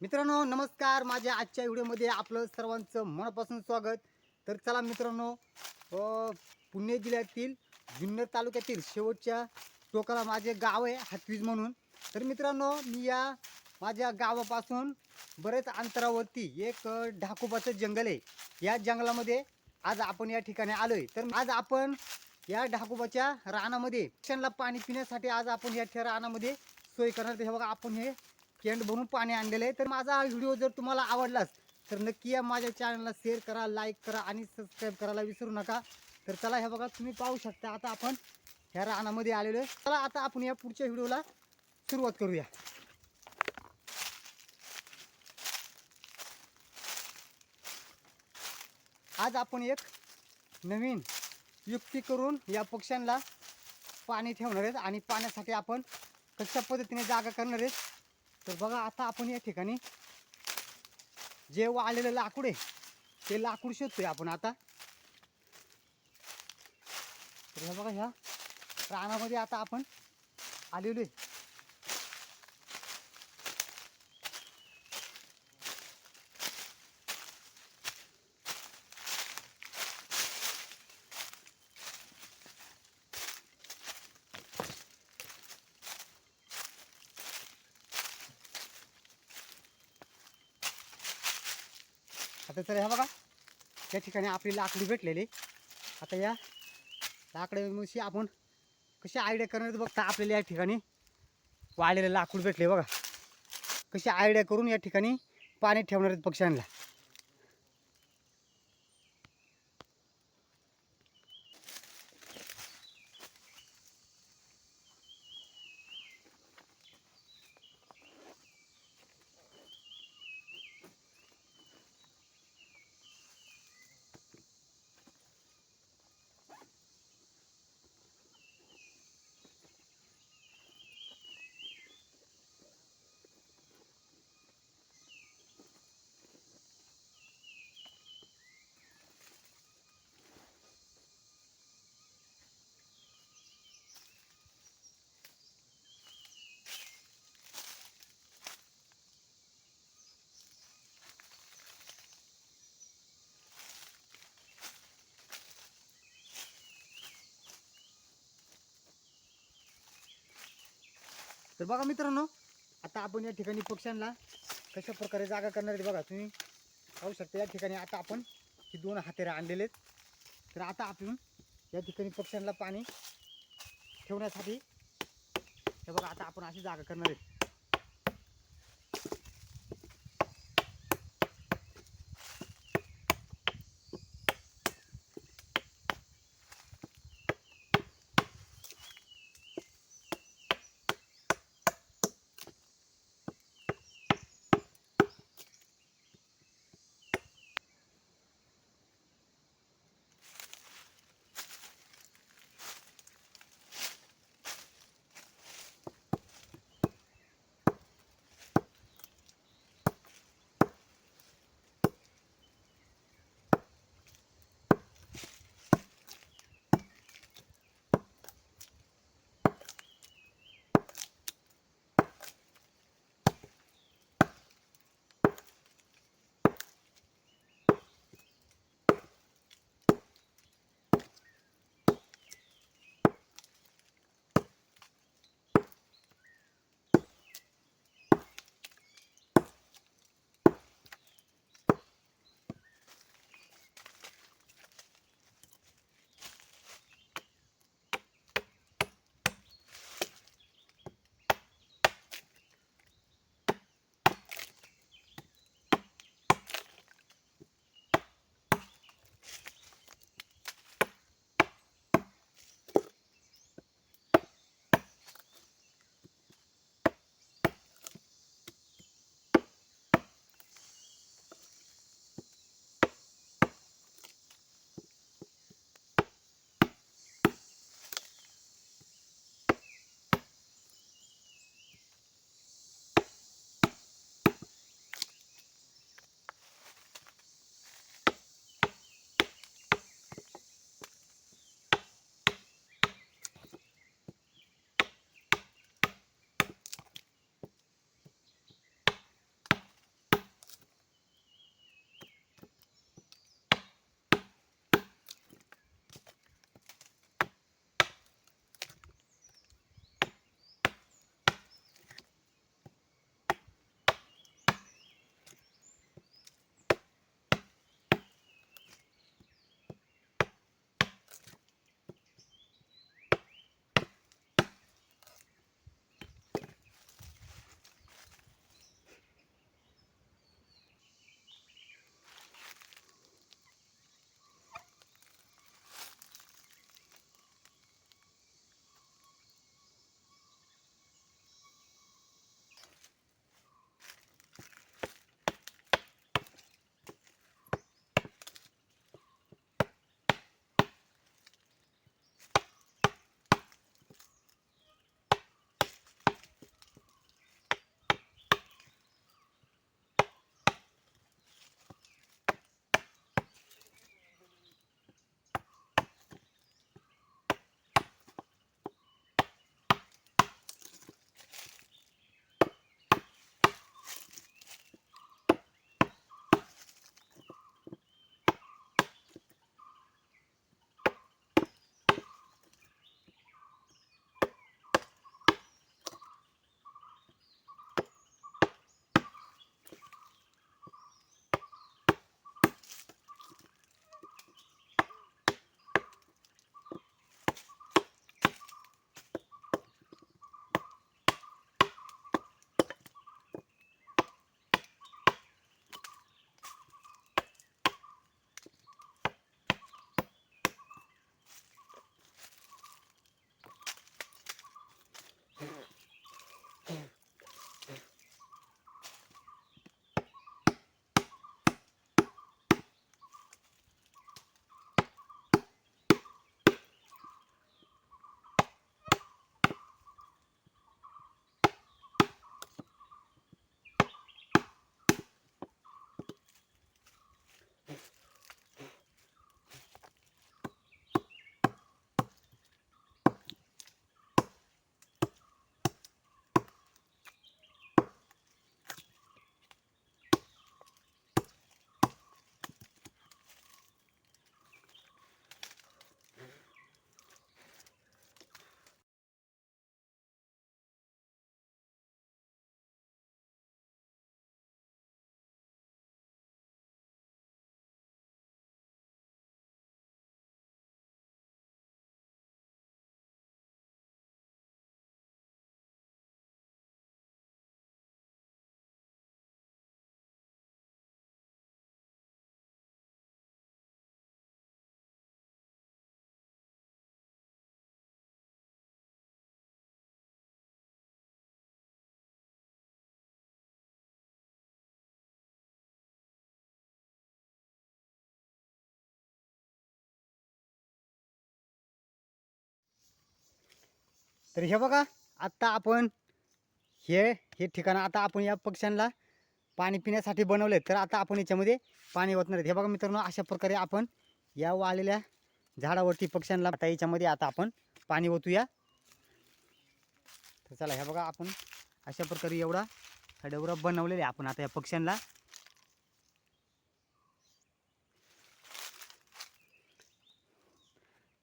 मित्रांनो नमस्कार. माझ्या आजच्या व्हिडिओमध्ये आपलं सर्वांचं मनापासून स्वागत. तर चला मित्रांनो पुणे जिल्ह्यातील जुन्नर तालुक्यातील शेवटच्या टोकाला माझे गाव आहे हातवीज म्हणून. तर मित्रांनो मी या माझ्या गावापासून बरेच अंतरावरती एक ढाकोबाचं जंगल आहे. या जंगलामध्ये आज आपण या ठिकाणी आलो आहे तर आज आपण या ढाकोबाच्या रानामध्ये क्षणला पाणी पिण्यासाठी आज आपण या रानामध्ये सोय करणार आहे. हे बघा आपण हे कॅन्ड भरून पाणी आणलेलं आहे. तर माझा हा व्हिडिओ जर तुम्हाला आवडलाच तर नक्की या माझ्या चॅनलला शेअर करा लाईक करा आणि सबस्क्राईब करायला विसरू नका. तर चला हे बघा तुम्ही पाहू शकता आता आपण ह्या रानामध्ये आलेलो आहे. चला आता आपण या पुढच्या व्हिडिओला सुरुवात करूया. आज आपण एक नवीन युक्ती करून या पक्ष्यांना पाणी ठेवणार आहेत आणि पाण्यासाठी आपण कशा पद्धतीने जागा करणार आहेत तर बघा आता आपण या ठिकाणी जे वाळलेलं लाकूड आहे ते लाकूड शोधतोय आपण आता. तर हे बघा ह्या रानामध्ये आता आपण आलेलो आहे. तर ह्या बघा या ठिकाणी आपली लाकडी भेटलेली. आता या लाकडाविषयी आपण कशी आयडिया करणार बघता आपल्याला या ठिकाणी वाळलेलं लाकूड भेटले बघा. कशी आयडिया करून या ठिकाणी पाणी ठेवणार आहेत पक्ष्यांना. बघा मित्रांनो आता आपण या ठिकाणी पक्ष्यांना कशा प्रकारे जागा करणार आहे बघा. तुम्ही पाहू शकता या ठिकाणी आता आपण ही दोन हातेरे आणलेले आहेत. तर आता आपण या ठिकाणी पक्ष्यांना पाणी ठेवण्यासाठी हे बघा आता आपण अशी जागा करणार आहे. तर हे बघा आत्ता आपण हे हे ठिकाण आता आपण या पक्ष्यांना पाणी पिण्यासाठी बनवले तर आता आपण याच्यामध्ये पाणी ओतणार आहेत. हे बघा मित्रांनो अशा प्रकारे आपण या वाळलेल्या झाडावरती पक्ष्यांना आता याच्यामध्ये आता आपण पाणी ओतूया. तर चला हे बघा आपण अशा प्रकारे एवढा हा डवरा बनवलेला आहे आपण आता या पक्ष्यांना.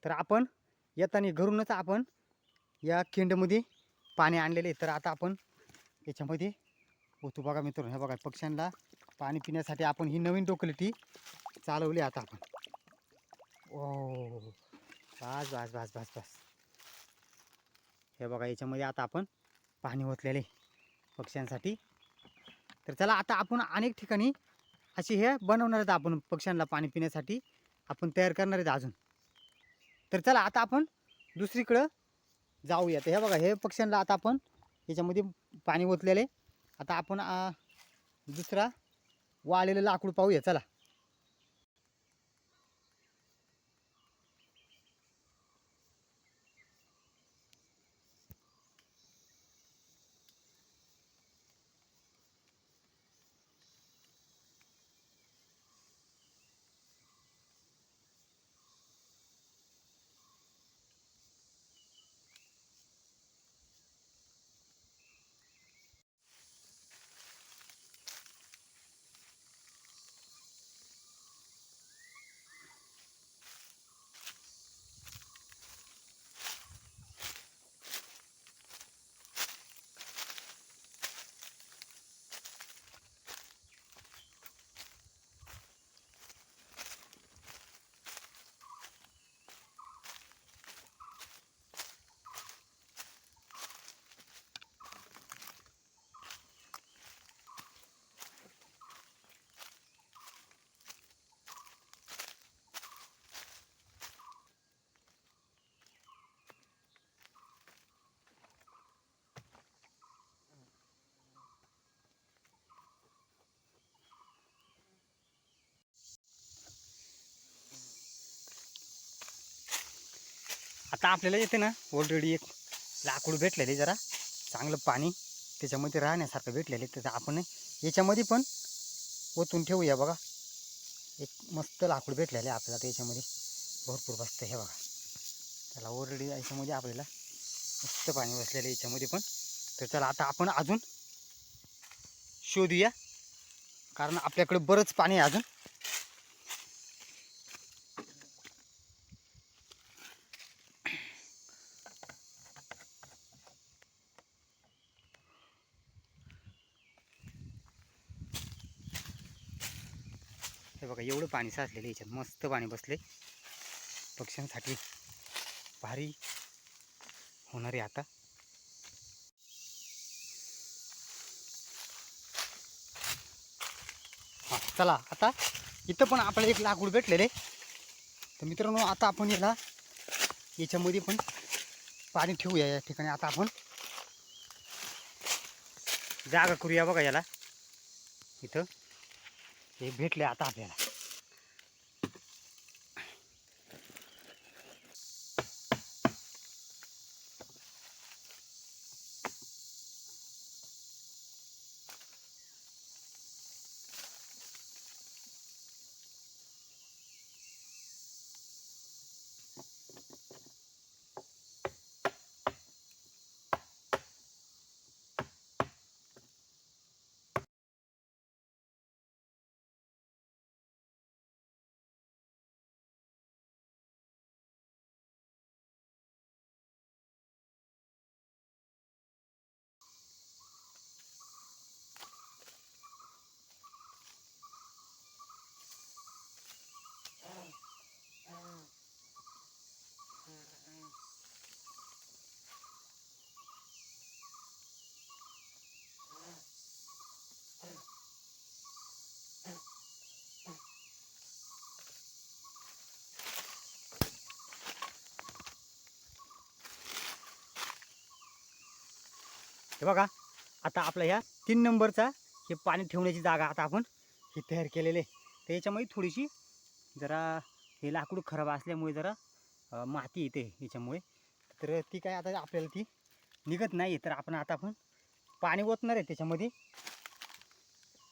तर आपण येताना घरूनच आपण या खिंडमध्ये पाणी आणलेले तर आता आपण याच्यामध्ये होतो बघा मित्रांनो. हे बघा पक्ष्यांना पाणी पिण्यासाठी आपण ही नवीन डोकलेटी चालवली आता आपण. ओ बास बास बस बस बस. हे बघा याच्यामध्ये आता आपण पाणी ओतलेले पक्ष्यांसाठी. तर चला आता आपण अनेक ठिकाणी अशी हे बनवणार आहेत आपण पक्ष्यांना पाणी पिण्यासाठी. आपण तयार करणार आहेत अजून. तर चला आता आपण दुसरीकडं जाऊया. तर हे बघा हे पक्ष्यांना आता आपण याच्यामध्ये पाणी ओतलेले आता आपण दुसरा वाळलेलं लाकूड पाहूया. चला. आता आपल्याला येते ना ऑलरेडी एक लाकूड भेटलेले जरा. चांगलं पाणी त्याच्यामध्ये राहण्यासारखं भेटलेले. तर आपण याच्यामध्ये पण ओतून ठेवूया बघा. एक मस्त लाकूड भेटलेलं आहे आपल्याला त्याच्यामध्ये भरपूर बसतं हे बघा. त्याला ऑलरेडी याच्यामध्ये आपल्याला मस्त पाणी बसलेलं आहे याच्यामध्ये पण. तर चला आता आपण अजून शोधूया. कारण आपल्याकडे बरंच पाणी आहे अजून हे बघा एवढं पाणी साचलेलं याच्यात. मस्त पाणी बसले पक्ष्यांसाठी भारी होणार आहे आता. हा चला आता इथं पण आपल्याला एक लाकूड भेटलेले तर मित्रांनो आता आपण याला याच्यामध्ये पण पाणी ठेवूया या ठिकाणी. आता आपण जागा करूया बघा याला. इथं हे भेटले आता आपल्याला. हे बघा आता आपल्या ह्या तीन नंबरचा हे पाणी ठेवण्याची जागा आता आपण ही तयार केलेले आहे. तर याच्यामध्ये थोडीशी जरा हे लाकूड खराब असल्यामुळे जरा माती येते याच्यामुळे. तर ती काय आता आपल्याला ती निघत नाही तर आपण आता आपण पाणी ओतणार आहे त्याच्यामध्ये.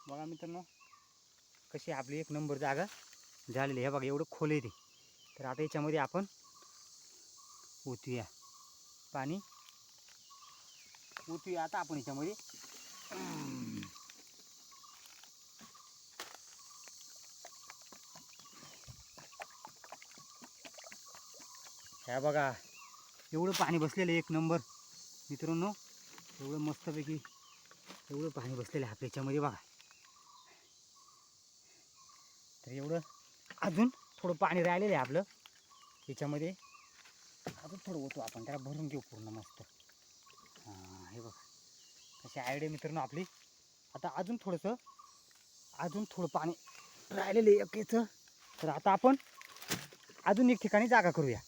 बघा मित्रांनो कशी आपली एक नंबर जागा झालेली आहे. हे बघा एवढं खोल आहे ते. तर आता याच्यामध्ये आपण ओतूया. पाणी ओतूया आता आपण याच्यामध्ये. ह्या बघा एवढं पाणी बसलेलं आहे एक नंबर. मित्रांनो एवढं मस्तपैकी एवढं पाणी बसलेलं आहे आपल्या याच्यामध्ये बघा. तर एवढं अजून थोडं पाणी राहिलेलं आहे आपलं याच्यामध्ये. अजून थोडं होतो आपण त्याला भरून घेऊ पूर्ण मस्त. हे बघा. कशी आयडिया मित्रांनो आपली. आता अजून थोडंसं अजून थोडं पाणी राहिलेलं आहे एक तर आता आपण अजून एक ठिकाणी जागा करूया.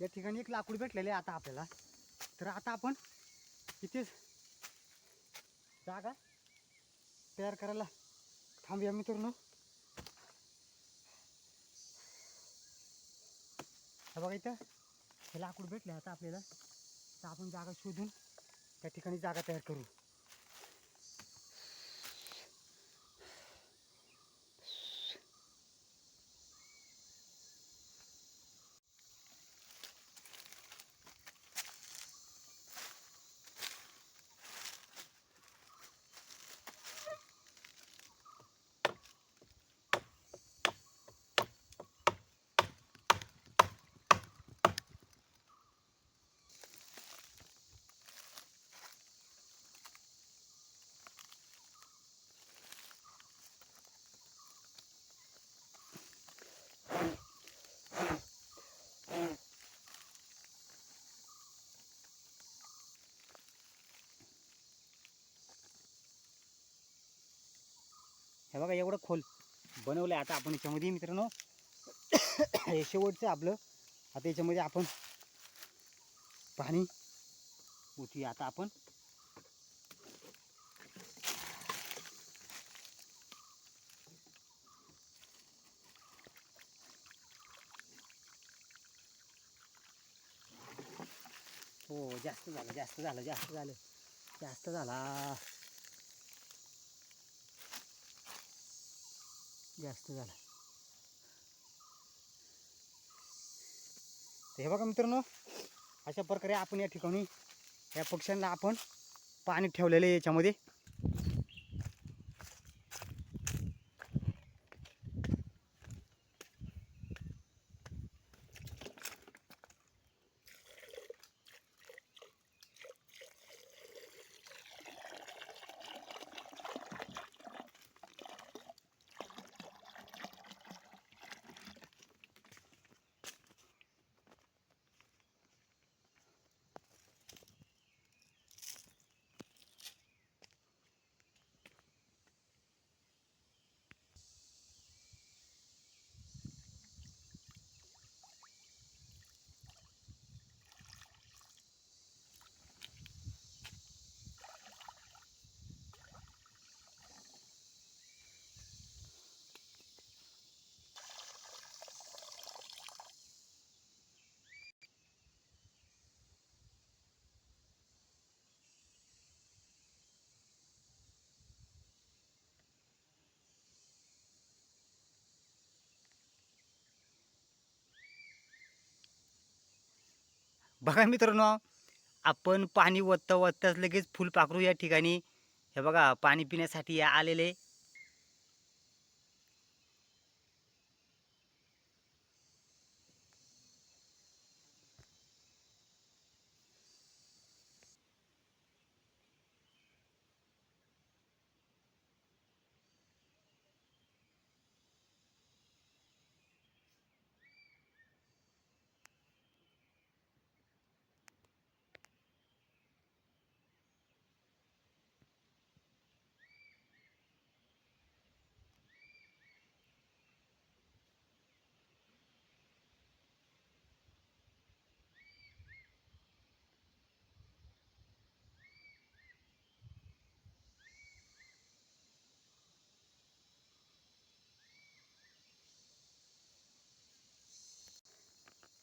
या ठिकाणी एक लाकूड भेटलेले आहे आता आपल्याला. तर आता आपण इथेच जागा तयार करायला थांबूया मित्रांनो. हे बघा इथं हे लाकूड भेटले आता आपल्याला. तर आपण जागा शोधून त्या ठिकाणी जागा तयार करू. हे बघा एवढं खोल बनवलं आहे आता आपण याच्यामध्ये मित्रांनो. हे शेवटचं आपलं. आता याच्यामध्ये आपण पाणी उठी आता आपण हो जास्त झालं जास्त झालं जास्त झालं जास्त झाला. जास्त झाला. तर हे बघा मित्रांनो अशा प्रकारे आपण या ठिकाणी या पक्ष्यांना आपण पाणी ठेवलेलं आहे याच्यामध्ये. बघा मित्रांनो आपण पाणी ओतता ओतताच लगेच फुलपाखरू या ठिकाणी. हे बघा पाणी पिण्यासाठी या आलेले.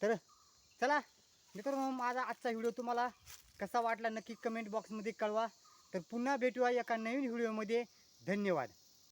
तर चला मित्रांनो माझा आजचा व्हिडिओ तुम्हाला कसा वाटला नक्की कमेंट बॉक्समध्ये कळवा. तर पुन्हा भेटूया एका नवीन व्हिडिओमध्ये. धन्यवाद.